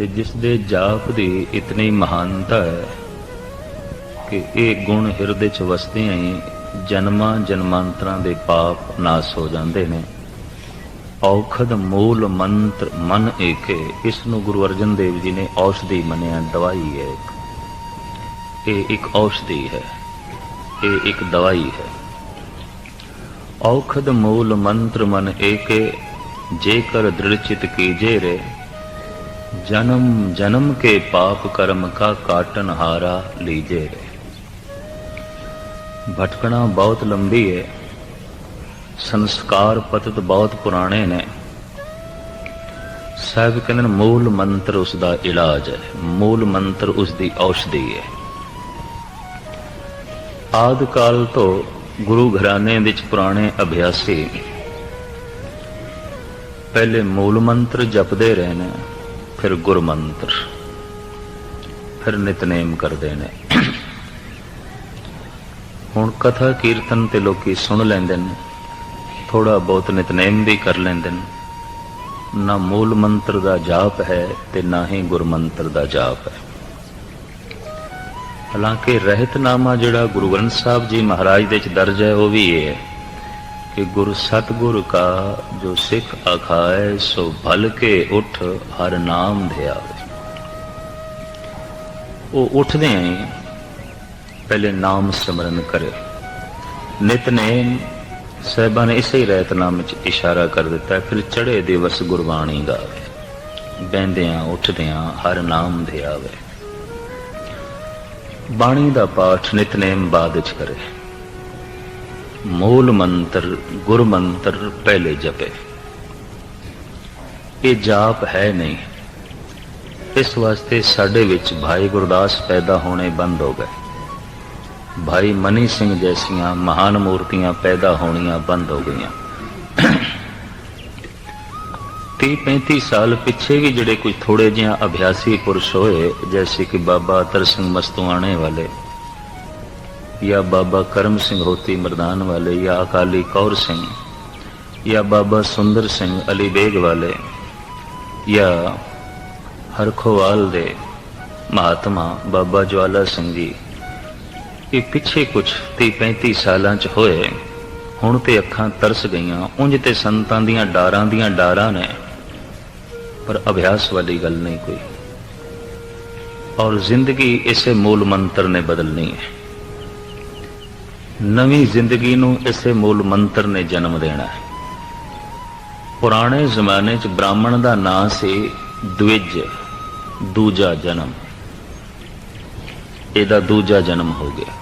ਤੇ ਜਿਸ ਦੇ ਜਾਪ ਦੀ ਇਤਨੀ ਮਹਾਨਤਾ ਹੈ ਕਿ ਇਹ ਗੁਣ ਹਿਰਦੇ 'ਚ ਵਸਦੇ ਹੀ ਜਨਮਾਂ ਜਨਮਾਂਤਰਾਂ ਦੇ ਪਾਪ ਨਾਸ ਹੋ ਜਾਂਦੇ ਨੇ। ਔਖਦ ਮੂਲ ਮੰਤਰ ਮਨ ਏਕੇ ਇਸ ਨੂੰ ਗੁਰੂ ਅਰਜਨ ਦੇਵ ਜੀ ਨੇ ਔਸ਼ਧੀ ਮੰਨਿਆ, ਦਵਾਈ ਹੈ ਇਹ ਇੱਕ ਔਸ਼ਧੀ ਹੈ, ਇਹ ਇੱਕ ਦਵਾਈ ਹੈ। ਔਖਦ ਮੂਲ ਮੰਤਰ ਮਨ ਏਕੇ, ਜੇਕਰ ਦ੍ਰਿੜਚਿਤ ਕੀਜੇ ਰੇ ਜਨਮ ਜਨਮ ਕੇ ਪਾਪ ਕਰਮ ਕਾ ਕਾਟਨ ਹਾਰਾ ਲੀਜੇ ਰੇ। ਭਟਕਣਾ ਬਹੁਤ ਲੰਬੀ ਹੈ ਸੰਸਕਾਰ ਪਤਤ ਬਹੁਤ ਪੁਰਾਣੇ ਨੇ। ਸਾਹਿਬ ਕਹਿੰਦੇ ਨੇ, ਮੂਲ ਮੰਤਰ ਉਸ ਦਾ ਇਲਾਜ ਹੈ। ਮੂਲ ਮੰਤਰ ਉਸ ਦੀ ਔਸ਼ਧੀ ਹੈ ਆਦ ਕਾਲ ਤੋਂ ਗੁਰੂ ਘਰਾਣੇ ਵਿੱਚ ਪੁਰਾਣੇ ਅਭਿਆਸੀ। ਪਹਿਲੇ ਮੂਲ ਮੰਤਰ ਜਪਦੇ ਰਹੇ ਨੇ। ਫਿਰ ਗੁਰ ਮੰਤਰ, ਫਿਰ ਨਿਤਨੇਮ ਕਰਦੇ ਨੇ। ਹੁਣ ਕਥਾ ਕੀਰਤਨ ਤੇ ਲੋਕੀ ਸੁਣ ਲੈਂਦੇ ਨੇ ਥੋੜਾ ਬਹੁਤ ਨਿਤਨੇਮ ਵੀ ਕਰ ਲੈਂਦੇ ਨੇ। ਨਾ ਮੂਲ ਮੰਤਰ ਦਾ ਜਾਪ ਹੈ ਤੇ ਨਾ ਹੀ ਗੁਰਮੰਤਰ ਦਾ ਜਾਪ ਹੈ। ਹਾਲਾਂਕਿ ਰਹਿਤਨਾਮਾ ਜਿਹੜਾ ਗੁਰੂ ਗ੍ਰੰਥ ਸਾਹਿਬ ਜੀ ਮਹਾਰਾਜ ਦੇ ਚ ਦਰਜ ਹੈ, ਉਹ ਵੀ ਇਹ ਹੈ। ਕਿ ਗੁਰ ਸਤਗੁਰ ਕਾ ਜੋ ਸਿੱਖ ਅਖਾਏ, ਸੋ ਭਲ ਕੇ ਉਠ ਹਰ ਨਾਮ ਆਵੇ। ਉਹ ਉੱਠਦੇ ਆਂ ਪਹਿਲੇ ਨਾਮ ਸਿਮਰਨ ਕਰੇ ਨਿਤਨੇਮ ਸਾਹਿਬਾਂ ਨੇ ਇਸੇ ਹੀ ਰਹਿਤਨਾਮ ਵਿੱਚ ਇਸ਼ਾਰਾ ਕਰ ਦਿੱਤਾ, ਫਿਰ ਚੜੇ ਦਿਵਸ ਗੁਰਬਾਣੀ ਗਾਵੇ। ਬਹਿੰਦਿਆਂ ਉੱਠਦਿਆਂ ਹਰ ਨਾਮ ਦੇ ਆਵੇ। ਬਾਣੀ ਦਾ ਪਾਠ ਨਿਤਨੇਮ ਬਾਅਦ ਵਿੱਚ ਕਰੇ। ਮੂਲ ਮੰਤਰ ਗੁਰ ਮੰਤਰ ਪਹਿਲੇ ਜਪੇ। ਇਹ ਜਾਪ ਹੈ ਨਹੀਂ। ਇਸ ਵਾਸਤੇ ਸਾਡੇ ਵਿੱਚ ਭਾਈ ਗੁਰਦਾਸ ਪੈਦਾ ਹੋਣੇ ਬੰਦ ਹੋ ਗਏ। ਭਾਈ ਮਨੀ ਸਿੰਘ ਜੈਸੀਆਂ ਮਹਾਨ ਮੂਰਤੀਆਂ ਪੈਦਾ ਹੋਣੀਆਂ ਬੰਦ ਹੋ ਗਈਆਂ। 30 35 ਸਾਲ ਪਿੱਛੇ ਵੀ ਜਿਹੜੇ ਕੁਝ ਥੋੜੇ ਜਿਹਾ ਅਭਿਆਸੀ ਪੁਰਸ਼ ਹੋਏ, ਜੈਸੇ ਕਿ ਬਾਬਾ ਅਤਰ ਸਿੰਘ ਮਸਤੂਆਣੇ ਵਾਲੇ ਜਾਂ ਬਾਬਾ ਕਰਮ ਸਿੰਘ ਹੋਤੀ ਮਰਦਾਨ ਵਾਲੇ ਜਾਂ ਅਕਾਲੀ ਕੌਰ ਸਿੰਘ ਜਾਂ ਬਾਬਾ ਸੁੰਦਰ ਸਿੰਘ ਅਲੀ ਬੇਗ ਵਾਲੇ ਜਾਂ ਹਰਖੋਵਾਲ ਦੇ ਮਹਾਤਮਾ ਬਾਬਾ ਜਵਾਲਾ ਸਿੰਘ ਜੀ ਇਹ ਪਿੱਛੇ ਕੁਝ 30 35 ਸਾਲਾਂ ਚ ਹੋਏ ਹੁਣ ਤੇ ਅੱਖਾਂ ਤਰਸ ਗਈਆਂ ਉਂਝ ਤੇ ਸੰਤਾਂ ਦੀਆਂ ਡਾਰਾਂ ਦੀਆਂ ਡਾਰਾਂ ਨੇ ਪਰ ਅਭਿਆਸ ਵਾਲੀ ਗੱਲ ਨਹੀਂ ਕੋਈ ਔਰ ਜ਼ਿੰਦਗੀ ਇਸੇ ਮੂਲ ਮੰਤਰ ਨੇ ਬਦਲਣੀ ਹੈ ਨਵੀਂ ਜ਼ਿੰਦਗੀ ਨੂੰ ਇਸੇ ਮੂਲ ਮੰਤਰ ਨੇ ਜਨਮ ਦੇਣਾ ਹੈ। ਪੁਰਾਣੇ ਜ਼ਮਾਨੇ 'ਚ ਬ੍ਰਾਹਮਣ ਦਾ ਨਾਂ ਸੀ ਦਵਿਜ ਦੂਜਾ ਜਨਮ। ਇਹਦਾ ਦੂਜਾ ਜਨਮ ਹੋ ਗਿਆ।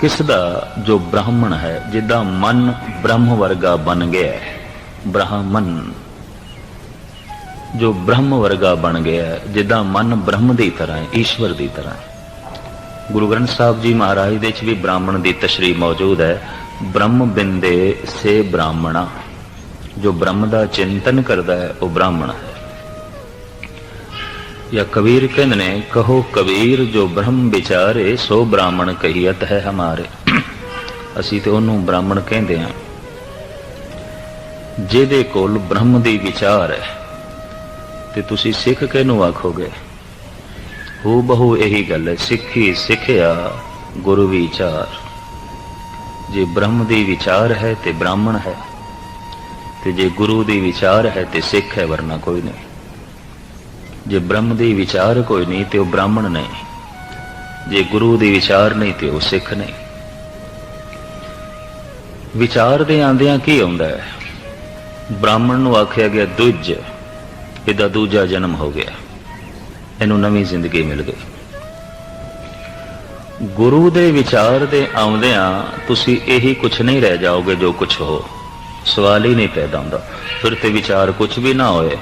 ਕਿਸ ਦਾ ਜੋ ਬ੍ਰਾਹਮਣ ਹੈ, ਜਿੱਦਾਂ ਮਨ ਬ੍ਰਹਮ ਵਰਗਾ ਬਣ ਗਿਆ ਹੈ, ਬ੍ਰਾਹਮਣ। ਜੋ ਬ੍ਰਹਮ ਵਰਗਾ ਬਣ ਗਿਆ ਹੈ, ਜਿੱਦਾਂ ਮਨ ਬ੍ਰਹਮ ਦੀ ਤਰ੍ਹਾਂ ਹੈ, ਈਸ਼ਵਰ ਦੀ ਤਰ੍ਹਾਂ ਹੈ। ਗੁਰੂ ਗ੍ਰੰਥ ਸਾਹਿਬ ਜੀ ਮਹਾਰਾਜ ਦੇ ਵਿੱਚ ਵੀ ਬ੍ਰਾਹਮਣ ਦੀ ਤਸ਼ਰੀਹ ਮੌਜੂਦ ਹੈ। ਬ੍ਰਹਮ ਬਿੰਦੇ ਸੇ ਬ੍ਰਾਹਮਣਾ। ਜੋ ਬ੍ਰਹਮ ਦਾ ਚਿੰਤਨ ਕਰਦਾ ਹੈ, ਉਹ ਬ੍ਰਾਹਮਣ ਹੈ। ਜਾਂ ਕਬੀਰ ਕਹਿੰਦੇ ਨੇ, ਕਹੋ ਕਬੀਰ, ਜੋ ਬ੍ਰਹਮ ਵਿਚਾਰੇ, ਸੋ ਬ੍ਰਾਹਮਣ ਕਹੀਤ ਹੈ ਹਮਾਰੇ। ਅਸੀਂ ਤੇ ਉਹਨੂੰ ਬ੍ਰਾਹਮਣ ਕਹਿੰਦੇ ਹਾਂ। ਜਿਹਦੇ ਕੋਲ ਬ੍ਰਹਮ ਦੀ ਵਿਚਾਰ ਹੈ, ਤੇ ਤੁਸੀਂ ਸਿੱਖ ਕਿਹਨੂੰ ਆਖੋਗੇ? ਹੂ ਬਹੂ ਇਹੀ ਗੱਲ ਹੈ ਸਿੱਖੀ ਸਿੱਖਿਆ ਗੁਰੂ ਵਿਚਾਰ। ਜੇ ਬ੍ਰਹਮ ਦੀ ਵਿਚਾਰ ਹੈ ਤੇ ਬ੍ਰਾਹਮਣ ਹੈ, ਤੇ ਜੇ ਗੁਰੂ ਦੀ ਵਿਚਾਰ ਹੈ ਤੇ ਸਿੱਖ ਹੈ ਵਰਨਾ ਕੋਈ ਨਹੀਂ। ਜੇ ਬ੍ਰਹਮ ਦੀ ਵਿਚਾਰ ਕੋਈ ਨਹੀਂ ਤੇ ਉਹ ਬ੍ਰਾਹਮਣ ਨਹੀਂ। ਜੇ ਗੁਰੂ ਦੀ ਵਿਚਾਰ ਨਹੀਂ ਤੇ ਉਹ ਸਿੱਖ ਨਹੀਂ। ਵਿਚਾਰ ਦੇ ਆਂਦਿਆਂ ਕੀ ਆਉਂਦਾ ਹੈ? ਬ੍ਰਾਹਮਣ ਨੂੰ ਆਖਿਆ ਗਿਆ ਦੁੱਜ, ਇਹਦਾ ਦੂਜਾ ਜਨਮ ਹੋ ਗਿਆ। ਇਹਨੂੰ ਨਵੀਂ ਜ਼ਿੰਦਗੀ ਮਿਲ ਗਈ। ਗੁਰੂ ਦੇ ਵਿਚਾਰ ਦੇ ਆਉਂਦਿਆਂ ਤੁਸੀਂ ਇਹੀ ਕੁਝ ਨਹੀਂ ਰਹਿ ਜਾਓਗੇ ਜੋ ਕੁਝ ਹੋ। ਸਵਾਲ ਹੀ ਨਹੀਂ ਪੈਦਾ ਹੁੰਦਾ। ਫਿਰ ਤੇ ਵਿਚਾਰ ਕੁਝ ਵੀ ਨਾ ਹੋਏ।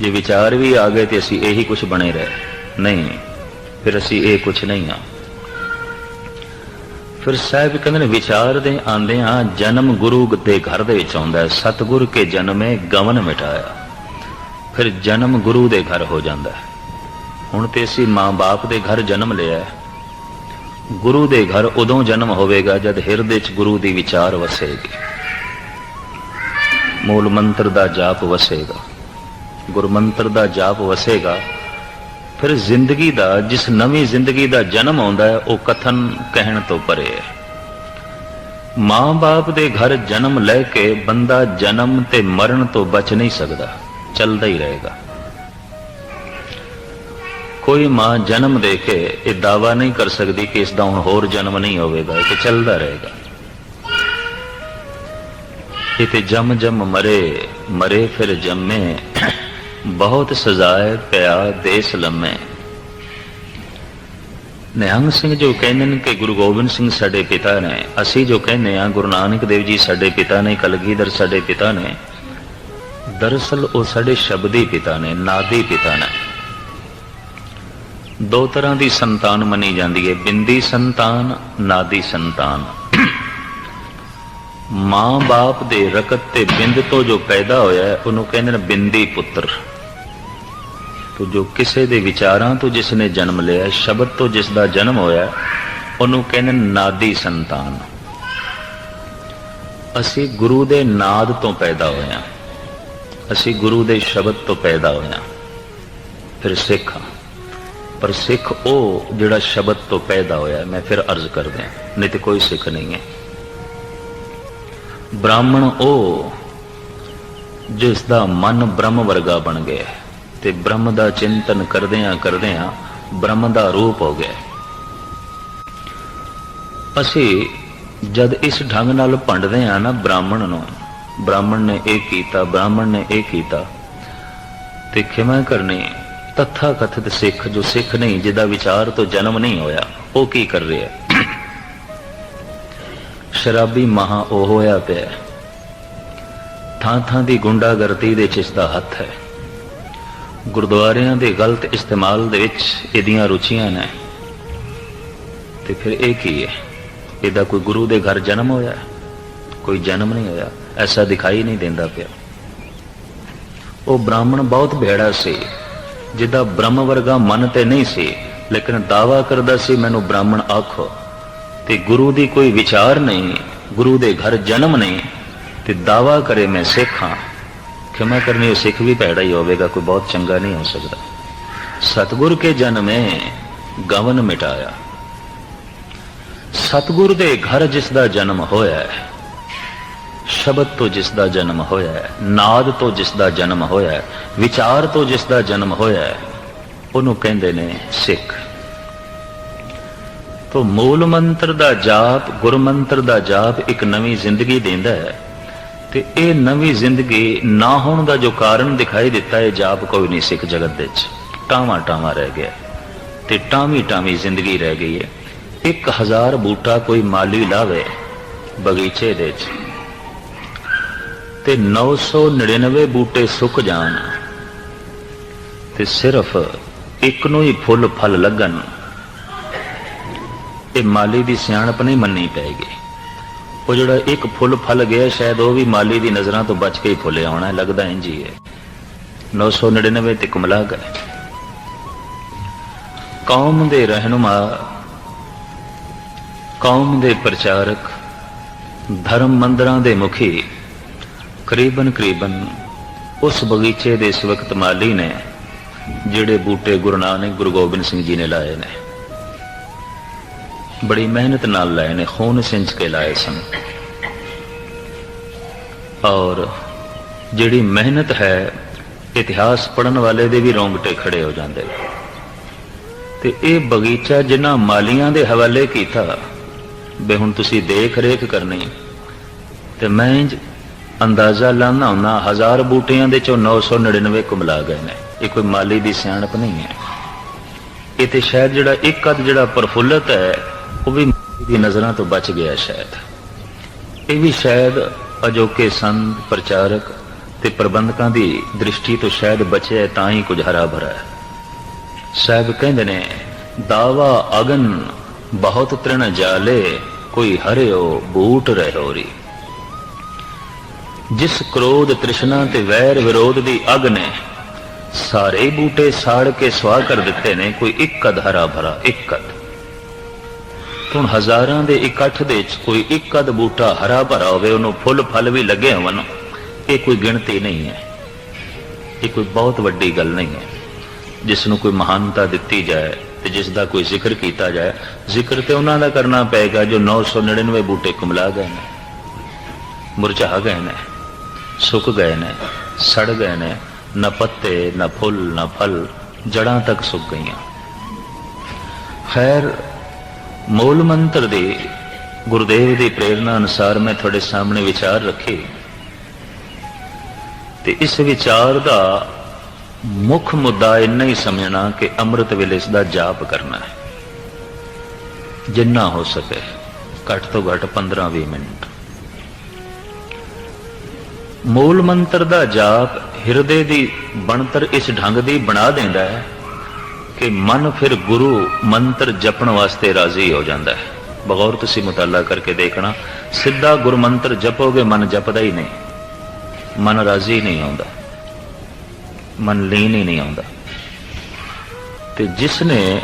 ਜੇ ਵਿਚਾਰ ਵੀ ਆ ਗਏ ਤੇ ਅਸੀਂ ਇਹੀ ਕੁਝ ਬਣੇ ਰਹੇ। ਨਹੀਂ, ਫਿਰ ਅਸੀਂ ਇਹ ਕੁਝ ਨਹੀਂ ਆ। ਫਿਰ ਸਾਹਿਬ ਕਹਿੰਦੇ ਨੇ, ਵਿਚਾਰ ਦੇ ਆਂਦਿਆਂ ਜਨਮ ਗੁਰੂ ਦੇ ਘਰ ਦੇ ਵਿੱਚ ਆਉਂਦਾ ਹੈ। ਸਤਿਗੁਰ ਕੇ ਜਨਮੇ ਗਵਨ ਮਿਟਾਇਆ। ਫਿਰ ਜਨਮ ਗੁਰੂ ਦੇ ਘਰ ਹੋ ਜਾਂਦਾ ਹੈ। ਹੁਣ ਤੇ ਅਸੀਂ ਮਾਂ-ਬਾਪ ਦੇ ਘਰ ਜਨਮ ਲਿਆ ਗੁਰੂ ਦੇ ਘਰ ਉਦੋਂ ਜਨਮ ਹੋਵੇਗਾ ਜਦ ਹਿਰਦੇ 'ਚ ਗੁਰੂ ਦੀ ਵਿਚਾਰ ਵਸੇਗੀ। ਮੂਲ ਮੰਤਰ ਦਾ ਜਾਪ ਵਸੇਗਾ। ਗੁਰਮੰਤਰ ਦਾ ਜਾਪ ਵਸੇਗਾ। ਫਿਰ ਜ਼ਿੰਦਗੀ ਦਾ, ਜਿਸ ਨਵੀਂ ਜ਼ਿੰਦਗੀ ਦਾ ਜਨਮ ਆਉਂਦਾ ਹੈ, ਉਹ ਕਥਨ ਕਹਿਣ ਤੋਂ ਪਰੇ ਹੈ। ਮਾਂ-ਬਾਪ ਦੇ ਘਰ ਜਨਮ ਲੈ ਕੇ ਬੰਦਾ ਜਨਮ ਤੇ ਮਰਨ ਤੋਂ ਬਚ ਨਹੀਂ ਸਕਦਾ। ਚੱਲਦਾ ਹੀ ਰਹੇਗਾ। ਕੋਈ ਮਾਂ ਜਨਮ ਦੇ ਕੇ ਇਹ ਦਾਵਾ ਨਹੀਂ ਕਰ ਸਕਦੀ ਕਿ ਇਸ ਦਾ ਹੁਣ ਹੋਰ ਜਨਮ ਨਹੀਂ ਹੋਵੇਗਾ, ਇਹ ਚੱਲਦਾ ਰਹੇਗਾ। ਇਹ ਤੇ ਜਮ ਜਮ ਮਰੇ ਮਰੇ ਫਿਰ ਜੰਮੇ, ਬਹੁਤ ਸਜ਼ਾਏ ਪਿਆ ਦੇਸ ਲੰਮੇ। ਨਿਹੰਗ ਸਿੰਘ ਜੋ ਕਹਿੰਦੇ ਨੇ ਕਿ ਗੁਰੂ ਗੋਬਿੰਦ ਸਿੰਘ ਸਾਡੇ ਪਿਤਾ ਨੇ, ਅਸੀਂ ਜੋ ਕਹਿੰਦੇ ਆ ਗੁਰੂ ਨਾਨਕ ਦੇਵ ਜੀ ਸਾਡੇ ਪਿਤਾ ਨੇ, ਕਲਗੀਧਰ ਸਾਡੇ ਪਿਤਾ ਨੇ ਦਰਅਸਲ ਉਹ ਸਾਡੇ ਸ਼ਬਦੀ ਪਿਤਾ ਨੇ, ਨਾਦੀ ਪਿਤਾ ਨੇ। ਦੋ ਤਰ੍ਹਾਂ ਦੀ ਸੰਤਾਨ ਮੰਨੀ ਜਾਂਦੀ ਹੈ। ਬਿੰਦੀ ਸੰਤਾਨ, ਨਾਦੀ ਸੰਤਾਨ। ਮਾਂ-ਬਾਪ ਦੇ ਰਕਤ ਤੇ ਬਿੰਦ ਤੋਂ ਜੋ ਪੈਦਾ ਹੋਇਆ ਉਹਨੂੰ ਕਹਿੰਦੇ ਨੇ ਬਿੰਦੀ ਪੁੱਤਰ। ਤੋ ਜੋ ਕਿਸੇ ਦੇ ਵਿਚਾਰਾਂ ਤੋਂ ਜਿਸ ਨੇ ਜਨਮ ਲਿਆ ਸ਼ਬਦ ਤੋਂ ਜਿਸ ਦਾ ਜਨਮ ਹੋਇਆ ਉਹਨੂੰ ਕਹਿੰਦੇ ਨੇ ਨਾਦੀ ਸੰਤਾਨ। ਅਸੀਂ ਗੁਰੂ ਦੇ ਨਾਦ ਤੋਂ ਪੈਦਾ ਹੋਇਆ ਅਸੀਂ ਗੁਰੂ ਦੇ ਸ਼ਬਦ ਤੋਂ ਪੈਦਾ ਹੋਏ ਫਿਰ ਸਿੱਖ ਹਾਂ। ਪਰ ਸਿੱਖ ਉਹ ਜਿਹੜਾ ਸ਼ਬਦ ਤੋਂ ਪੈਦਾ ਹੋਇਆ, ਮੈਂ ਫਿਰ ਅਰਜ਼ ਕਰਦਾ ਨਹੀਂ ਤੇ ਕੋਈ ਸਿੱਖ ਨਹੀਂ ਹੈ। ਬ੍ਰਾਹਮਣ ਉਹ ਜਿਸ ਦਾ ਮਨ ਬ੍ਰਹਮ ਵਰਗਾ ਬਣ ਗਿਆ ਤੇ ਬ੍ਰਹਮ ਦਾ ਚਿੰਤਨ ਕਰਦਿਆਂ ਕਰਦਿਆਂ ਬ੍ਰਹਮ ਦਾ ਰੂਪ ਹੋ ਗਿਆ ਅਸੀਂ ਜਦ ਇਸ ਢੰਗ ਨਾਲ ਭੰਡਦੇ ਆ ਨਾ ਬ੍ਰਾਹਮਣ ਨੂੰ, ਬ੍ਰਾਹਮਣ ਨੇ ਇਹ ਕੀਤਾ, ਬ੍ਰਾਹਮਣ ਨੇ ਇਹ ਕੀਤਾ, ਤੇ ਖਿਮਾ ਕਰਨੀ ਤਥਾ ਕਥਿਤ ਸਿੱਖ ਜੋ ਸਿੱਖ ਨਹੀਂ, ਜਿਹਦਾ ਵਿਚਾਰ ਤੋਂ ਜਨਮ ਨਹੀਂ ਹੋਇਆ, ਉਹ ਕੀ ਕਰ ਰਿਹਾ? ਸ਼ਰਾਬੀ ਮਹਾ ਉਹ ਹੋਇਆ ਪਿਆ ਥਾਂ ਥਾਂ ਦੀ ਗੁੰਡਾਗਰਦੀ ਦੇ ਚ ਇਸ ਦਾ ਹੱਥ ਹੈ। ਗੁਰਦੁਆਰਿਆਂ ਦੇ ਗਲਤ ਇਸਤੇਮਾਲ ਦੇ ਵਿੱਚ ਇਹਦੀਆਂ ਰੁਚੀਆਂ ਨੇ। ਤੇ ਫਿਰ ਇਹ ਕੀ ਹੈ? ਇਹਦਾ ਕੋਈ ਗੁਰੂ ਦੇ ਘਰ ਜਨਮ ਹੋਇਆ ਕੋਈ ਜਨਮ ਨਹੀਂ ਹੋਇਆ। ਐਸਾ ਦਿਖਾਈ ਨਹੀਂ ਦਿੰਦਾ ਪਿਆ। ਉਹ ਬ੍ਰਾਹਮਣ ਬਹੁਤ ਭੇੜਾ ਸੀ। ਜਿਹਦਾ ਬ੍ਰਹਮ ਵਰਗਾ ਮਨ ਤੇ ਨਹੀਂ ਸੀ, ਲੇਕਿਨ ਦਾਵਾ ਕਰਦਾ ਸੀ, ਮੈਨੂੰ ਬ੍ਰਾਹਮਣ ਆਖੋ। ਤੇ ਗੁਰੂ ਦੀ ਕੋਈ ਵਿਚਾਰ ਨਹੀਂ, ਗੁਰੂ ਦੇ ਘਰ ਜਨਮ ਨਹੀਂ, ਤੇ ਦਾਵਾ ਕਰੇ ਮੈਂ ਸਿੱਖ ਹਾਂ। ਖਿਮਾ ਕਰਨੀ, ਉਹ ਸਿੱਖ ਵੀ ਭੈੜਾ ਹੀ ਹੋਵੇਗਾ, ਕੋਈ ਬਹੁਤ ਚੰਗਾ ਨਹੀਂ ਹੋ ਸਕਦਾ। ਸਤਗੁਰ ਕੇ ਜਨਮੇ ਗਵਨ ਮਿਟਾਇਆ। ਸਤਗੁਰ ਦੇ ਘਰ ਜਿਸ ਦਾ ਜਨਮ ਹੋਇਆ ਹੈ ਸ਼ਬਦ ਤੋਂ ਜਿਸ ਦਾ ਜਨਮ ਹੋਇਆ ਹੈ, ਨਾਦ ਤੋਂ ਜਿਸ ਦਾ ਜਨਮ ਹੋਇਆ ਹੈ, ਵਿਚਾਰ ਤੋਂ ਜਿਸ ਦਾ ਜਨਮ ਹੋਇਆ ਹੈ, ਉਹਨੂੰ ਕਹਿੰਦੇ ਨੇ ਸਿੱਖ। ਤੋ ਮੂਲ ਮੰਤਰ ਦਾ ਜਾਪ ਗੁਰਮੰਤਰ ਦਾ ਜਾਪ ਇੱਕ ਨਵੀਂ ਜ਼ਿੰਦਗੀ ਦਿੰਦਾ ਹੈ ਤੇ ਇਹ ਨਵੀਂ ਜ਼ਿੰਦਗੀ ਨਾ ਹੋਣ ਦਾ ਜੋ ਕਾਰਨ ਦਿਖਾਈ ਦਿੱਤਾ ਹੈ ਜਾਪ ਕੋਈ ਨਹੀਂ ਸਿੱਖ ਜਗਤ ਦੇ ਵਿੱਚ। ਟਾਵਾਂ ਟਾਵਾਂ ਰਹਿ ਗਿਆ ਤੇ ਟਾਵੀਂ ਟਾਵੀਂ ਜ਼ਿੰਦਗੀ ਰਹਿ ਗਈ ਹੈ। 1000 ਬੂਟਾ ਕੋਈ ਮਾਲੀ ਲਾਵੇ ਬਗੀਚੇ ਦੇ ਵਿੱਚ। ਤੇ 999 ਬੂਟੇ ਸੁੱਕ ਜਾਣ ਤੇ ਸਿਰਫ ਇੱਕ ਨੂੰ ਹੀ ਫੁੱਲ ਫਲ ਲੱਗਣ ਇਹ ਮਾਲੀ ਦੀ ਸਿਆਣਪ ਨਹੀਂ ਮੰਨੀ ਪੈਗੀ। ਉਹ ਜਿਹੜਾ ਇੱਕ ਫੁੱਲ ਫਲ ਗਿਆ, ਸ਼ਾਇਦ ਉਹ ਵੀ ਮਾਲੀ ਦੀ ਨਜ਼ਰਾਂ ਤੋਂ ਬਚ ਕੇ ਹੀ ਫੁੱਲਿਆ ਹੋਣਾ ਲੱਗਦਾ ਇੰਜ ਹੀ ਹੈ। 999 ਤੇ ਕੁਮਲਾ ਗਏ। ਕੌਮ ਦੇ ਰਹਿਨੁਮਾ, ਕੌਮ ਦੇ ਪ੍ਰਚਾਰਕ, ਧਰਮ ਮੰਦਰਾਂ ਦੇ ਮੁਖੀ ਕਰੀਬਨ ਕਰੀਬਨ ਉਸ ਬਗੀਚੇ ਦੇ ਇਸ ਵਕਤ ਮਾਲੀ ਨੇ, ਜਿਹੜੇ ਬੂਟੇ ਗੁਰੂ ਨਾਨਕ, ਗੁਰੂ ਗੋਬਿੰਦ ਸਿੰਘ ਜੀ ਨੇ ਲਾਏ ਨੇ। ਬੜੀ ਮਿਹਨਤ ਨਾਲ ਲਾਏ ਨੇ, ਖੂਨ ਸਿੰਚ ਕੇ ਲਾਏ ਸਨ। ਔਰ ਜਿਹੜੀ ਮਿਹਨਤ ਹੈ, ਇਤਿਹਾਸ ਪੜਨ ਵਾਲੇ ਦੇ ਵੀ ਰੋਂਗਟੇ ਖੜੇ ਹੋ ਜਾਂਦੇ ਨੇ। ਤੇ ਇਹ ਬਗੀਚਾ ਜਿਨ੍ਹਾਂ ਮਾਲੀਆਂ ਦੇ ਹਵਾਲੇ ਕੀਤਾ ਬੇ ਹੁਣ ਤੁਸੀਂ ਦੇਖ ਰੇਖ ਕਰਨੀ, ਤੇ ਮੈਂ ਇੰਜ ਅੰਦਾਜ਼ਾ ਲਾਣਾ ਹੁੰਦਾ, ਹਜ਼ਾਰ ਬੂਟਿਆਂ ਦੇ ਚੋਂ 999 ਕੁਮਲਾ ਗਏ ਨੇ। ਇਹ ਕੋਈ ਮਾਲੀ ਦੀ ਸਿਆਣਪ ਨਹੀਂ ਹੈ। ਇਹ ਤੇ ਸ਼ਾਇਦ ਜਿਹੜਾ ਇੱਕ ਅੱਧ ਜਿਹੜਾ ਪ੍ਰਫੁੱਲਤ ਹੈ, ਉਹ ਵੀ ਦੀ ਨਜ਼ਰਾਂ ਤੋਂ ਬਚ ਗਿਆ ਸ਼ਾਇਦ। ਇਹ ਵੀ ਸ਼ਾਇਦ ਅਜੋਕੇ ਸੰਤ ਪ੍ਰਚਾਰਕ ਤੇ ਪ੍ਰਬੰਧਕਾਂ ਦੀ ਦ੍ਰਿਸ਼ਟੀ ਤੋਂ ਸ਼ਾਇਦ ਬਚਿਆ ਤਾਂ ਹੀ ਕੁਝ ਹਰਾ ਭਰਾ ਹੈ। ਸਾਹਿਬ ਕਹਿੰਦੇ ਨੇ, ਦਾਵਾ ਅਗਨ ਬਹੁਤ ਤ੍ਰਿਣ ਜਾਲੇ, ਕੋਈ ਹਰਿਓ ਬੂਟ ਰਹਿਓਰੀ ਜਿਸ ਕ੍ਰੋਧ ਤ੍ਰਿਸ਼ਨਾ ਤੇ ਵੈਰ ਵਿਰੋਧ ਦੀ ਅਗ ਨੇ, ਸਾਰੇ ਬੂਟੇ ਸਾੜ ਕੇ ਸਵਾਹ ਕਰ ਦਿੱਤੇ ਨੇ, ਕੋਈ ਇੱਕ ਅਧ ਹਰਾ ਭਰਾ, ਇੱਕ ਅਧ। ਹੁਣ ਹਜ਼ਾਰਾਂ ਦੇ ਇਕੱਠ ਦੇ ਵਿੱਚ ਕੋਈ ਇੱਕ ਅਧ ਬੂਟਾ ਹਰਾ ਭਰਾ ਹੋਵੇ, ਉਹਨੂੰ ਫੁੱਲ ਫਲ ਵੀ ਲੱਗੇ ਹੋਣ, ਇਹ ਕੋਈ ਗਿਣਤੀ ਨਹੀਂ ਹੈ। ਇਹ ਕੋਈ ਬਹੁਤ ਵੱਡੀ ਗੱਲ ਨਹੀਂ ਹੈ। ਜਿਸ ਨੂੰ ਕੋਈ ਮਹਾਨਤਾ ਦਿੱਤੀ ਜਾਏ ਤੇ ਜਿਸ ਦਾ ਕੋਈ ਜ਼ਿਕਰ ਕੀਤਾ ਜਾਏ, ਜ਼ਿਕਰ ਤੇ ਉਹਨਾਂ ਦਾ ਕਰਨਾ ਪਏਗਾ ਜੋ 999 ਬੂਟੇ ਕੁਮਲਾ ਗਏ ਨੇ, ਮੁਰਝਾ ਗਏ ਨੇ। ਸੁੱਕ ਗਏ ਨੇ, ਸੜ ਗਏ ਨੇ, ਨਾ ਪੱਤੇ, ਨਾ ਫੁੱਲ, ਨਾ ਫਲ ਜੜਾਂ ਤੱਕ ਸੁੱਕ ਗਈਆਂ। ਖੈਰ, ਮੂਲ ਮੰਤਰ ਦੇ, ਗੁਰਦੇਵ ਦੀ ਪ੍ਰੇਰਣਾ ਅਨੁਸਾਰ ਮੈਂ ਤੁਹਾਡੇ ਸਾਹਮਣੇ ਵਿਚਾਰ ਰੱਖੇ। ਤੇ ਇਸ ਵਿਚਾਰ ਦਾ ਮੁੱਖ ਮੁੱਦਾ ਇੰਨਾ ਹੀ ਸਮਝਣਾ ਕਿ ਅੰਮ੍ਰਿਤ ਵੇਲੇ ਇਸ ਦਾ ਜਾਪ ਕਰਨਾ ਹੈ। ਜਿੰਨਾ ਹੋ ਸਕੇ, ਘੱਟ ਤੋਂ ਘੱਟ 15-20 ਮਿੰਟ। ਮੂਲ ਮੰਤਰ ਦਾ ਜਾਪ ਹਿਰਦੇ ਦੀ ਬਣਤਰ ਇਸ ਢੰਗ ਦੀ ਬਣਾ ਦਿੰਦਾ ਹੈ ਕਿ ਮਨ ਫਿਰ ਗੁਰੂ ਮੰਤਰ ਜਪਣ ਵਾਸਤੇ ਰਾਜ਼ੀ ਹੋ ਜਾਂਦਾ ਹੈ। ਬਗੌਰ ਤੁਸੀਂ ਮੁਤਾਲਾ ਕਰਕੇ ਦੇਖਣਾ ਸਿੱਧਾ ਗੁਰੂ ਮੰਤਰ ਜਪੋਗੇ ਮਨ ਜਪਦਾ ਹੀ ਨਹੀਂ। ਮਨ ਰਾਜ਼ੀ ਨਹੀਂ ਆਉਂਦਾ। ਮਨ ਲੀਨ ਹੀ ਨਹੀਂ ਆਉਂਦਾ। ਤੇ ਜਿਸ ਨੇ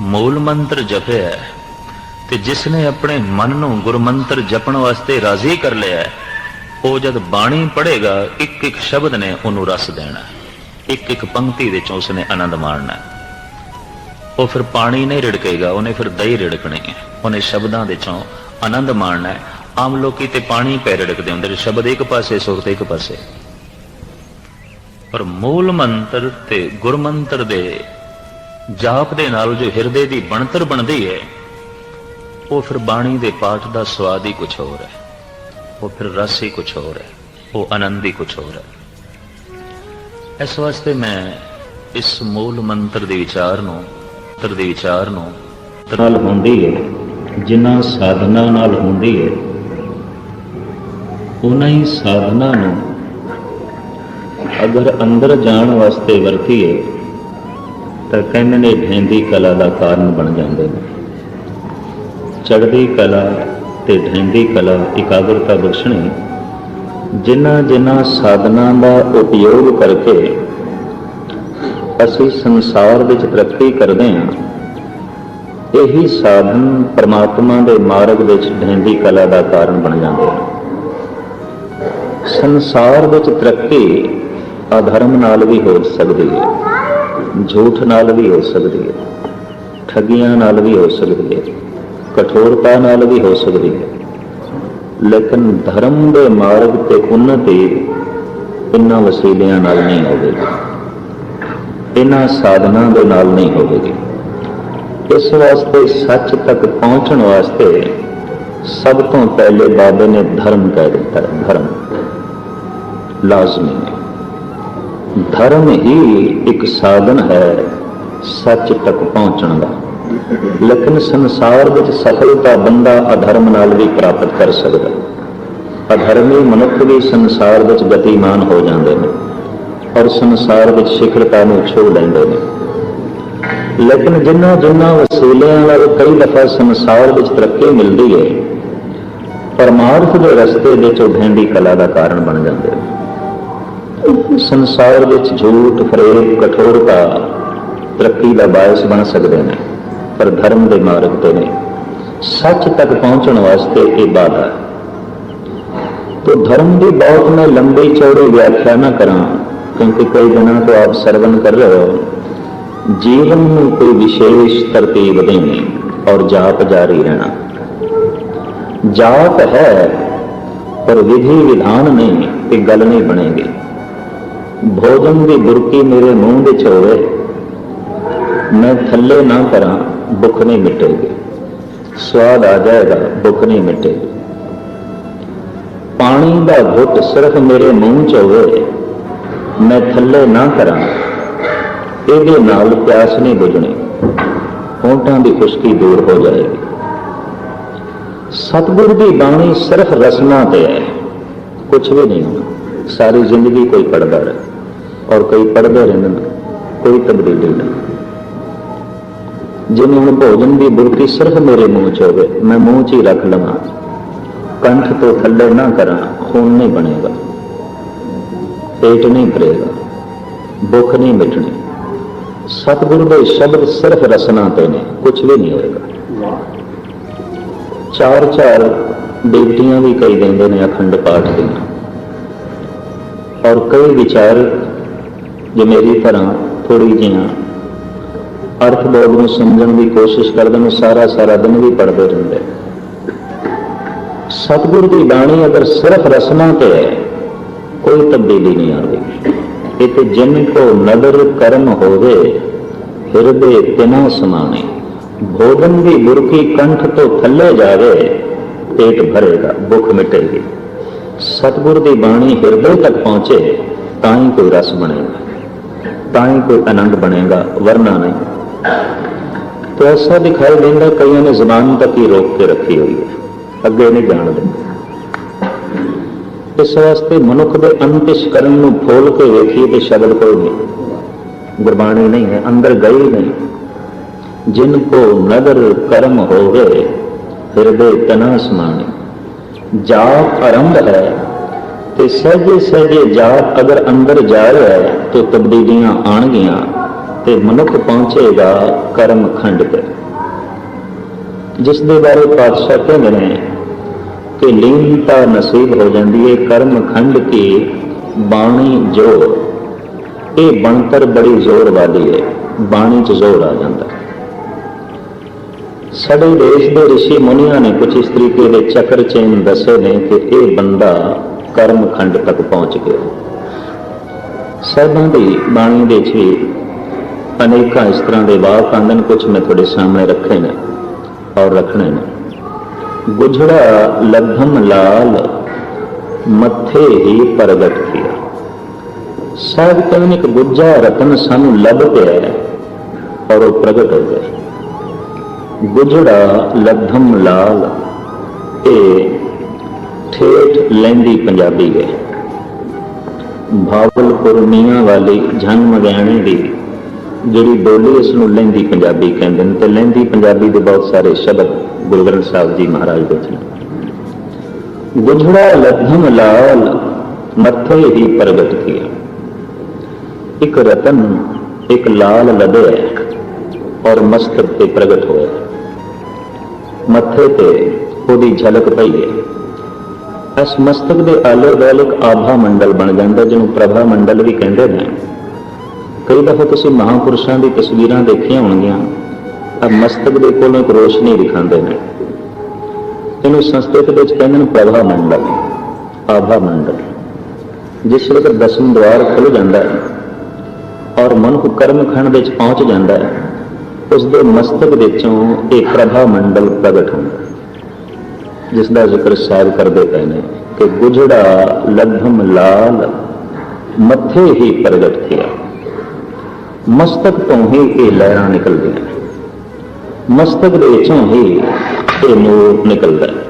ਮੂਲ ਮੰਤਰ ਜਪਿਆ ਹੈ, ਤੇ ਜਿਸ ਨੇ ਆਪਣੇ ਮਨ ਨੂੰ ਗੁਰੂ ਮੰਤਰ ਜਪਣ ਵਾਸਤੇ ਰਾਜ਼ੀ ਕਰ ਲਿਆ ਹੈ, ਉਹ ਜਦ ਬਾਣੀ ਪੜ੍ਹੇਗਾ ਇੱਕ ਇੱਕ ਸ਼ਬਦ ਨੇ ਉਹਨੂੰ ਰਸ ਦੇਣਾ। ਇੱਕ ਇੱਕ ਪੰਕਤੀ ਦੇ ਚੋਂ ਉਸਨੇ ਆਨੰਦ ਮਾਣਨਾ। ਉਹ ਫਿਰ ਪਾਣੀ ਨਹੀਂ ਰਿੜਕੇਗਾ, ਉਹਨੇ ਫਿਰ ਦਹੀਂ ਰਿੜਕਣੀ ਹੈ। ਉਹਨੇ ਸ਼ਬਦਾਂ ਦੇ ਚੋਂ ਆਨੰਦ ਮਾਣਨਾ ਆਮ ਲੋਕੀ ਤੇ ਪਾਣੀ ਪੈ ਰਿੜਕਦੇ ਹੁੰਦੇ ਨੇ। ਸ਼ਬਦ ਇੱਕ ਪਾਸੇ ਸੁਰਤ ਇੱਕ ਪਾਸੇ। ਪਰ ਮੂਲ ਮੰਤਰ ਤੇ ਗੁਰਮੰਤਰ ਦੇ ਜਾਪ ਦੇ ਨਾਲ ਜੋ ਹਿਰਦੇ ਦੀ ਬਣਤਰ ਬਣਦੀ ਹੈ, ਉਹ ਫਿਰ ਬਾਣੀ ਦੇ ਪਾਠ ਦਾ ਸਵਾਦ ਹੀ ਕੁਝ ਹੋਰ ਹੈ। ਉਹ ਫਿਰ ਰਸ ਹੀ ਕੁਝ ਹੋਰ ਹੈ, ਉਹ ਆਨੰਦ ਹੀ ਕੁਝ ਹੋਰ ਹੈ। ਇਸ ਵਾਸਤੇ ਮੈਂ ਇਸ ਮੂਲ ਮੰਤਰ ਦੇ ਵਿਚਾਰ ਨੂੰ, ਮੰਤਰ ਦੇ ਵਿਚਾਰ ਨੂੰ ਨਾਲ ਹੁੰਦੀ ਹੈ ਜਿਨ੍ਹਾਂ ਸਾਧਨਾ ਨਾਲ ਹੁੰਦੀ ਹੈ ਉਹਨਾਂ ਹੀ ਸਾਧਨਾ ਨੂੰ ਅਗਰ ਅੰਦਰ ਜਾਣ ਵਾਸਤੇ ਵਰਤੀਏ ਤਾਂ ਕਹਿੰਦੇ ਨੇ ਢੈਂਦੀ ਕਲਾ ਦਾ ਕਾਰਨ ਬਣ ਜਾਂਦੇ ਨੇ। ਚੜ੍ਹਦੀ ਕਲਾ ਤੇ ਢੈਂਦੀ ਕਲਾ ਇਕਾਗਰਤਾ ਬਖਸ਼ਣੀ ਜਿਨ੍ਹਾਂ ਜਿਨ੍ਹਾਂ ਸਾਧਨਾ ਦਾ ਉਪਯੋਗ ਕਰਕੇ ਅਸੀਂ ਸੰਸਾਰ ਵਿੱਚ ਤਰੱਕੀ ਕਰਦੇ ਹਾਂ, ਇਹੀ ਸਾਧਨ ਪ੍ਰਮਾਤਮਾ ਦੇ ਮਾਰਗ ਵਿੱਚ ਢੈਂਦੀ ਕਲਾ ਦਾ ਕਾਰਨ ਬਣ ਜਾਂਦੇ ਹਨ। ਸੰਸਾਰ ਵਿੱਚ ਤਰੱਕੀ ਅਧਰਮ ਨਾਲ ਵੀ ਹੋ ਸਕਦੀ ਹੈ, ਝੂਠ ਨਾਲ ਵੀ ਹੋ ਸਕਦੀ ਹੈ, ਠੱਗੀਆਂ ਨਾਲ ਵੀ ਹੋ ਸਕਦੀ ਹੈ। ਕਠੋਰਤਾ ਨਾਲ ਵੀ ਹੋ ਸਕਦੀ ਹੈ। ਲੇਕਿਨ ਧਰਮ ਦੇ ਮਾਰਗ ਤੇ ਉન્નਤੀ ਇਨ੍ਹਾਂ ਵਸੀਲਿਆਂ ਨਾਲ ਨਹੀਂ ਹੋਵੇਗੀ। ਇਹਨਾਂ ਸਾਧਨਾਂ ਦੇ ਨਾਲ ਨਹੀਂ ਹੋਵੇਗੀ। ਇਸ ਵਾਸਤੇ ਸੱਚ ਤੱਕ ਪਹੁੰਚਣ ਵਾਸਤੇ ਸਭ ਤੋਂ ਪਹਿਲੇ ਬਾਬੇ ਨੇ ਧਰਮ ਕਹਿ ਦਿੱਤਾ। ਧਰਮ ਲਾਜ਼ਮੀ ਹੈ। ਧਰਮ ਹੀ ਇੱਕ ਸਾਧਨ ਹੈ ਸੱਚ ਤੱਕ ਪਹੁੰਚਣ ਦਾ। ਲੇਕਿਨ ਸੰਸਾਰ ਵਿੱਚ ਸਫਲਤਾ ਬੰਦਾ ਅਧਰਮ ਨਾਲ ਵੀ ਪ੍ਰਾਪਤ ਕਰ ਸਕਦਾ। ਅਧਰਮੀ ਮਨੁੱਖ ਵੀ ਸੰਸਾਰ ਵਿੱਚ ਗਤੀਮਾਨ ਹੋ ਜਾਂਦੇ ਨੇ ਔਰ ਸੰਸਾਰ ਵਿੱਚ ਸਿਖਰਤਾ ਨੂੰ ਛੋਹ ਲੈਂਦੇ ਨੇ। ਲੇਕਿਨ ਜਿਨ੍ਹਾਂ ਜਿਨ੍ਹਾਂ ਵਸੀਲਿਆਂ ਨਾਲ ਕਈ ਦਫਾ ਸੰਸਾਰ ਵਿੱਚ ਤਰੱਕੀ ਮਿਲਦੀ ਹੈ, ਪਰਮਾਰਥ ਦੇ ਰਸਤੇ ਦੇ ਚੋਭੈਂਦੀ ਕਲਾ ਦਾ ਕਾਰਨ ਬਣ ਜਾਂਦੇ ਨੇ। ਸੰਸਾਰ ਵਿੱਚ ਝੂਠ, ਫਰੇਬ, ਕਠੋਰਤਾ ਤਰੱਕੀ ਦਾ ਬਾਇਸ ਬਣ ਸਕਦੇ ਨੇ। ਪਰ ਧਰਮ ਦੇ ਮਾਰਗ ਤੇ ਨਹੀਂ। ਸੱਚ ਤੱਕ ਪਹੁੰਚਣ ਵਾਸਤੇ ਇਹ ਬਾਧਾ ਤੋ ਧਰਮ ਦੀ ਬਹੁਤ ਮੈਂ ਲੰਬੇ ਚੌੜੇ ਵਿਆਖਿਆ ਨਾ ਕਰਾਂ, ਕਿਉਂਕਿ ਕਈ ਦਿਨਾਂ ਤੋਂ ਆਪ ਸਰਵਨ ਕਰ ਰਹੇ ਹੋ। ਜੀਵਨ ਨੂੰ ਕੋਈ ਵਿਸ਼ੇਸ਼ ਤਰਤੀਬ ਨਹੀਂ ਔਰ ਜਾਪ ਜਾਰੀ ਰਹਿਣਾ। ਜਾਪ ਹੈ, ਪਰ ਵਿਧੀ ਵਿਧਾਨ ਨਹੀਂ ਤੇ ਗੱਲ ਨਹੀਂ ਬਣੇਗੀ। ਭੋਜਨ ਦੀ ਗੁਰਕੀ ਮੇਰੇ ਮੂੰਹ ਦੇ ਚੋਵੇ ਮੈਂ ਥੱਲੇ ਨਾ ਕਰਾਂ। भुख नहीं मिटेगी स्वाद आ जाएगा भुख नहीं मिटेगी ਪਾਣੀ ਦਾ ਘੁੱਟ ਸਿਰਫ ਮੇਰੇ ਮੂੰਹ 'ਚ ਹੋਵੇ ਮੈਂ ਥੱਲੇ ਨਾ ਕਰਾਂ ਇਹਦੇ ਨਾਲ ਪਿਆਸ ਨਹੀਂ ਬੁਝਣੀ ਹੋਂਠਾਂ ਦੀ ਖੁਸ਼ਕੀ ਦੂਰ ਹੋ ਜਾਏਗੀ ਸਤਿਗੁਰ ਦੀ ਬਾਣੀ ਸਿਰਫ ਰਸਨਾ ਤੇ ਹੈ ਕੁਝ ਵੀ ਨਹੀਂ ਹੋਣਾ ਸਾਰੀ ਜ਼ਿੰਦਗੀ ਕੋਈ ਪੜਦਾ ਰਹੇ ਔਰ ਕਈ ਪੜਦੇ ਰਹਿੰਦੇ ਨੇ ਕੋਈ ਤਬਦੀਲੀ ਨਹੀਂ ਜਿਵੇਂ ਹੁਣ ਭੋਜਨ ਦੀ ਬੁਰਕੀ ਸਿਰਫ ਮੇਰੇ ਮੂੰਹ 'ਚ ਹੋਵੇ, ਮੈਂ ਮੂੰਹ 'ਚ ਹੀ ਰੱਖ ਲਵਾਂ। ਕੰਠ ਤੋਂ ਥੱਲੇ ਨਾ ਕਰਾਂ, ਖੂਨ ਨਹੀਂ ਬਣੇਗਾ। ਪੇਟ ਨਹੀਂ ਭਰੇਗਾ, ਭੁੱਖ ਨਹੀਂ ਮਿਟਣੀ। ਸਤਿਗੁਰੂ ਦੇ ਸ਼ਬਦ ਸਿਰਫ ਰਸਨਾ ਤੇ ਨੇ ਕੁਝ ਵੀ ਨਹੀਂ ਹੋਏਗਾ। ਚਾਰ ਚਾਰ ਬੇਟੀਆਂ ਵੀ ਕਈ ਦਿੰਦੇ ਨੇ ਅਖੰਡ ਪਾਠ ਦੀਆਂ। ਔਰ ਕਈ ਵਿਚਾਰ ਜੇ ਮੇਰੀ ਤਰ੍ਹਾਂ ਥੋੜੀ ਜਿਹੀਆਂ ਅਰਥ ਬੋਧ ਨੂੰ ਸਮਝਣ ਦੀ ਕੋਸ਼ਿਸ਼ ਕਰਦੇ ਨੇ, ਸਾਰਾ ਸਾਰਾ ਦਿਨ ਵੀ ਪੜ੍ਹਦੇ ਰਹਿੰਦੇ। ਸਤਿਗੁਰ ਦੀ ਬਾਣੀ ਅਗਰ ਸਿਰਫ ਰਸਨਾ ਤੇ ਹੈ, ਕੋਈ ਤਬਦੀਲੀ ਨਹੀਂ ਆਉਂਦੀ। ਇਹ ਜਿਨ ਕੋ ਨਦਰ ਕਰਮ ਹੋਵੇ, ਹਿਰਦੇ ਤਿਨਾ ਸਮਾਣੇ। ਭੋਜਨ ਦੀ ਬੁਰਕੀ ਕੰਠ ਤੋਂ ਥੱਲੇ ਜਾਵੇ, ਪੇਟ ਭਰੇਗਾ, ਭੁੱਖ ਮਿਟੇਗੀ। ਸਤਿਗੁਰ ਦੀ ਬਾਣੀ ਹਿਰਦੇ ਤੱਕ ਪਹੁੰਚੇ, ਤਾਂ ਹੀ ਕੋਈ ਰਸ ਬਣੇਗਾ। ਤਾਂ ਹੀ ਕੋਈ ਆਨੰਦ ਬਣੇਗਾ, ਵਰਨਾ ਨਹੀਂ। तो ऐसा दिखाई देता कईयों ने जबान तक ही रोक के रखी हुई है ਅੱਗੇ ਨਹੀਂ ਜਾਣ ਦਿੰਦੇ ਇਸ ਵਾਸਤੇ ਮਨੁੱਖ ਦੇ ਅੰਤਿਸ਼ਕਰਨ ਨੂੰ ਫੋਲ ਕੇ ਵੇਖੀਏ ਤੇ ਸ਼ਬਦ ਕੋਈ ਨਹੀਂ ਗੁਰਬਾਣੀ ਨਹੀਂ ਹੈ ਅੰਦਰ ਗਈ ਨਹੀਂ ਜਿਨ ਕੋ ਨਦਰ ਕਰਮ ਹੋਵੇ ਹਿਰਦੇ ਤਨਾ ਸਮਾਣੇ ਜਾਪ ਆਰੰਭ ਹੈ ਤੇ ਸਹਜੇ ਸਹਜੇ ਜਾਪ ਅਗਰ ਅੰਦਰ ਜਾਏ ਤਾਂ ਤਬਦੀਲੀਆਂ ਆਣਗੀਆਂ ਤੇ ਮਨੁੱਖ ਪਹੁੰਚੇਗਾ ਕਰਮ ਖੰਡ ਤੇ। ਜਿਸ ਦੇ ਬਾਰੇ ਪਾਤਸ਼ਾਹ ਕਹਿੰਦੇ ਨੇ ਕਿ ਲੀਨਤਾ ਨਸੀਬ ਹੋ ਜਾਂਦੀ ਹੈ ਕਰਮ ਖੰਡ ਕੀ ਬਾਣੀ ਜੋ ਇਹ ਬਣਤਰ ਬੜੀ ਜ਼ੋਰ ਵਾਲੀ ਹੈ ਬਾਣੀ 'ਚ ਜ਼ੋਰ ਆ ਜਾਂਦਾ। ਸਾਡੇ ਦੇਸ਼ ਦੇ ઋષਿ ਮੁਨੀਆਂ ਨੇ ਕੁਝ ਇਸ ਤਰੀਕੇ ਦੇ ਚੱਕਰ ਚੇਨ ਦੱਸੇ ਨੇ ਕਿ ਇਹ ਬੰਦਾ ਕਰਮ ਖੰਡ ਤੱਕ ਪਹੁੰਚ ਗਿਆ। ਸਾਹਿਬਾਂ ਦੀ ਬਾਣੀ ਦੇ ਵਿੱਚ ਅਨੇਕਾਂ ਇਸ ਤਰ੍ਹਾਂ ਦੇ ਵਾਕ ਆਂਦਨ ਨੇ ਕੁਝ ਮੈਂ ਤੁਹਾਡੇ ਸਾਹਮਣੇ ਰੱਖੇ ਨੇ ਔਰ ਰੱਖਣੇ ਨੇ। ਗੁਜੜਾ ਲਗਮ ਲਾਲ, ਮੱਥੇ ਹੀ ਪ੍ਰਗਟ ਕੀਆ। ਸਾਹਿਬ ਕਹਿੰਦੇ ਨੇ ਇੱਕ ਗੁੱਜਾ ਰਤਨ ਸਾਨੂੰ ਲੱਭ ਪਿਆ ਔਰ ਉਹ ਪ੍ਰਗਟ ਹੋ ਗਿਆ। ਗੁਜੜਾ ਲਗਮ ਲਾਲ, ਇਹ ਠੇਠ ਲੈਂਦੀ ਪੰਜਾਬੀ ਹੈ। ਭਾਵਲਪੁਰ ਮੀਆਂ ਵਾਲੀ ਜੰਗ ਮਗਿਆਣੇ ਦੀ ਜਿਹੜੀ ਬੋਲੀ ਇਸ ਨੂੰ ਲਹਿੰਦੀ ਪੰਜਾਬੀ ਕਹਿੰਦੇ ਨੇ, ਤੇ ਲਹਿੰਦੀ ਪੰਜਾਬੀ ਦੇ ਬਹੁਤ ਸਾਰੇ ਸ਼ਬਦ ਗੁਰੂ ਗ੍ਰੰਥ ਸਾਹਿਬ ਜੀ ਮਹਾਰਾਜ ਵਿੱਚ ਨੇ ਗੁਜੜਾ ਲਧਮ ਲਾਲ, ਮੱਥੇ ਹੀ ਪ੍ਰਗਟ ਕੀਆ। ਇੱਕ ਰਤਨ, ਇੱਕ ਲਾਲ ਲਦਿਆ ਔਰ ਮਸਤਕ ਤੇ ਪ੍ਰਗਟ ਹੋਇਆ। ਮੱਥੇ ਤੇ ਉਹਦੀ ਝਲਕ ਪਈ ਹੈ। ਇਸ ਮਸਤਕ ਦੇ ਆਲੇ ਦੁਆਲੇ ਇੱਕ ਆਭਾ ਮੰਡਲ ਬਣ ਜਾਂਦਾ, ਜਿਹਨੂੰ ਪ੍ਰਭਾ ਮੰਡਲ ਵੀ ਕਹਿੰਦੇ ਨੇ। ਕਈ ਦਫਾ ਤੁਸੀਂ ਮਹਾਪੁਰਸ਼ਾਂ ਦੀ ਤਸਵੀਰਾਂ ਦੇਖੀਆਂ ਹੋਣਗੀਆਂ ਆ ਮਸਤਕ ਦੇ ਕੋਲੋਂ ਇੱਕ ਰੋਸ਼ਨੀ ਦਿਖਾਉਂਦੇ ਨੇ। ਇਹਨੂੰ ਸੰਸਕ੍ਰਿਤ ਵਿੱਚ ਕਹਿੰਦੇ ਨੇ ਪ੍ਰਭਾ ਮੰਡਲ ਆਭਾ ਮੰਡਲ। ਜਿਸ ਵੇਲੇ ਦਸਮ ਦਵਾਰ ਖੁੱਲ ਜਾਂਦਾ ਹੈ ਔਰ ਮਨੁੱਖ ਕਰਮ ਖੰਡ ਵਿੱਚ ਪਹੁੰਚ ਜਾਂਦਾ ਹੈ ਉਸ ਦੇ ਮਸਤਕ ਵਿੱਚੋਂ ਇਹ ਪ੍ਰਭਾ ਮੰਡਲ ਪ੍ਰਗਟ ਹੁੰਦਾ ਹੈ, ਜਿਸ ਦਾ ਜ਼ਿਕਰ ਸਾਹਿਬ ਕਰਦੇ ਪਏ ਨੇ ਕਿ ਗੁਜੜਾ ਲਗਮ ਲਾਲ ਮੱਥੇ ਹੀ ਪ੍ਰਗਟ ਕੀਆ ਮਸਤਕ ਤੋਂ ਹੀ ਇਹ ਲਹਿਰਾਂ ਨਿਕਲਦੀਆਂ ਮਸਤਕ ਦੇ ਵਿੱਚੋਂ ਹੀ ਇਹ ਨੂਰ ਨਿਕਲਦਾ ਹੈ।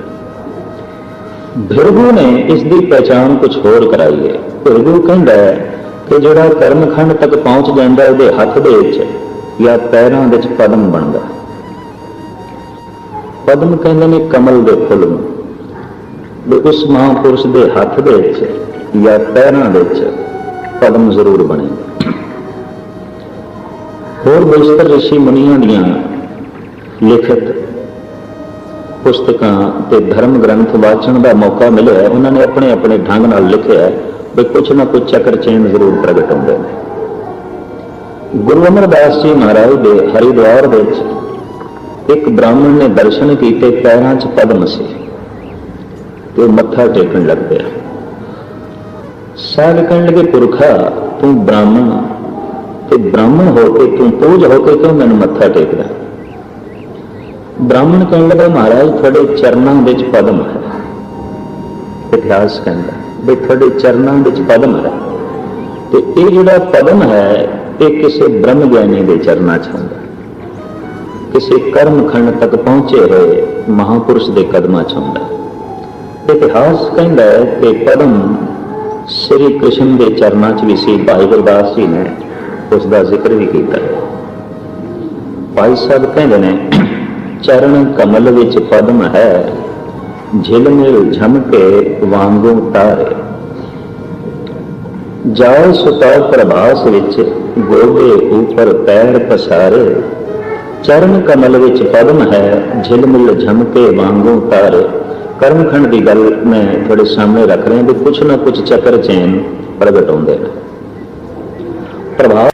ਭਿਰਗੂ ਨੇ ਇਸ ਦੀ ਪਛਾਣ ਕੁਝ ਹੋਰ ਕਰਾਈ ਹੈ। ਭਿਰਗੂ ਕਹਿੰਦਾ ਹੈ ਕਿ ਜਿਹੜਾ ਕਰਮਖੰਡ ਤੱਕ ਪਹੁੰਚ ਜਾਂਦਾ ਉਹਦੇ ਹੱਥ ਦੇ ਵਿੱਚ ਜਾਂ ਪੈਰਾਂ ਵਿੱਚ ਪਦਮ ਬਣਦਾ ਪਦਮ ਕਹਿੰਦੇ ਨੇ ਕਮਲ ਦੇ ਫੁੱਲ ਨੂੰ। ਵੀ ਉਸ ਮਹਾਂਪੁਰਸ਼ ਦੇ ਹੱਥ ਦੇ ਵਿੱਚ ਜਾਂ ਪੈਰਾਂ ਵਿੱਚ ਪਦਮ ਜ਼ਰੂਰ ਬਣੇਗਾ। ਹੋਰ ਬੇਸ਼ਤਰ ਰਿਸ਼ੀ ਮੁਨੀਆਂ ਦੀਆਂ ਲਿਖਤ ਪੁਸਤਕਾਂ ਤੇ ਧਰਮ ਗ੍ਰੰਥ ਵਾਚਣ ਦਾ ਮੌਕਾ ਮਿਲਿਆ ਉਹਨਾਂ ਨੇ ਆਪਣੇ ਆਪਣੇ ਢੰਗ ਨਾਲ ਲਿਖਿਆ ਵੀ ਕੁਝ ਨਾ ਕੁਝ ਚੱਕਰ ਚੇਨ ਜ਼ਰੂਰ ਪ੍ਰਗਟ ਹੁੰਦੇ ਨੇ। ਗੁਰੂ ਅਮਰਦਾਸ ਜੀ ਮਹਾਰਾਜ ਦੇ ਹਰਿਦੁਆਰ ਵਿੱਚ ਇੱਕ ਬ੍ਰਾਹਮਣ ਨੇ ਦਰਸ਼ਨ ਕੀਤੇ, ਪੈਰਾਂ 'ਚ ਪਦਮ ਸੀ ਤੇ ਉਹ ਮੱਥਾ ਟੇਕਣ ਲੱਗ ਪਿਆ। ਸਾਧ ਕਹਿਣ ਲੱਗੇ, ਪੁਰਖਾ, ਤੂੰ ਬ੍ਰਾਹਮਣ ਤੇ ਬ੍ਰਾਹਮਣ ਹੋ ਕੇ ਤੂੰ ਪੂਜ ਹੋ ਕੇ ਕਿਉਂ ਮੈਨੂੰ ਮੱਥਾ ਟੇਕਦਾ? ਬ੍ਰਾਹਮਣ ਕਹਿਣ ਲੱਗਾ, ਮਹਾਰਾਜ, ਤੁਹਾਡੇ ਚਰਨਾਂ ਵਿੱਚ ਪਦਮ ਹੈ। ਇਤਿਹਾਸ ਕਹਿੰਦਾ, ਵੀ ਤੁਹਾਡੇ ਚਰਨਾਂ ਵਿੱਚ ਪਦਮ ਹੈ। ਤੇ ਇਹ ਜਿਹੜਾ ਪਦਮ ਹੈ, ਇਹ ਕਿਸੇ ਬ੍ਰਹਮ ਗਿਆਨੀ ਦੇ ਚਰਨਾਂ 'ਚ ਹੁੰਦਾ। ਕਿਸੇ ਕਰਮ ਖੰਡ ਤੱਕ ਪਹੁੰਚੇ ਹੋਏ ਮਹਾਪੁਰਸ਼ ਦੇ ਕਦਮਾਂ 'ਚ ਹੁੰਦਾ। ਇਤਿਹਾਸ ਕਹਿੰਦਾ ਹੈ ਕਿ ਪਦਮ ਸ੍ਰੀ ਕ੍ਰਿਸ਼ਨ ਦੇ ਚਰਨਾਂ 'ਚ ਵੀ ਸੀ, ਭਾਈ ਗੁਰਦਾਸ ਜੀ ਨੇ। ਉਸ ਦਾ ਜ਼ਿਕਰ ਵੀ ਕੀਤਾ। ਭਾਈ ਸਾਹਿਬ ਕਹਿੰਦੇ ਨੇ, ਚਰਨ ਕਮਲ ਵਿੱਚ ਪਦਮ ਹੈ ਝਿਲਮਿਲ ਝਮਕੇ ਵਾਂਗੂ ਤਾਰੇ ਜਾਏ ਸੁਤਾ ਪ੍ਰਭਾਸ ਵਿੱਚ, ਗੋਡੇ ਉੱਪਰ ਪੈਰ ਪਸਾਰੇ। ਚਰਨ ਕਮਲ ਵਿੱਚ ਪਦਮ ਹੈ ਝਿਲਮਿਲ ਝਮਕੇ ਵਾਂਗੂ ਤਾਰੇ ਕਰਮਖੰਡ ਦੀ ਗੱਲ ਮੈਂ ਤੁਹਾਡੇ ਸਾਹਮਣੇ ਰੱਖ ਰਿਹਾ ਵੀ ਕੁਛ ਨਾ ਕੁਛ ਚੱਕਰ ਚੈਨ ਪ੍ਰਗਟ ਹੁੰਦੇ ਨੇ। ਪ੍ਰਭਾਵ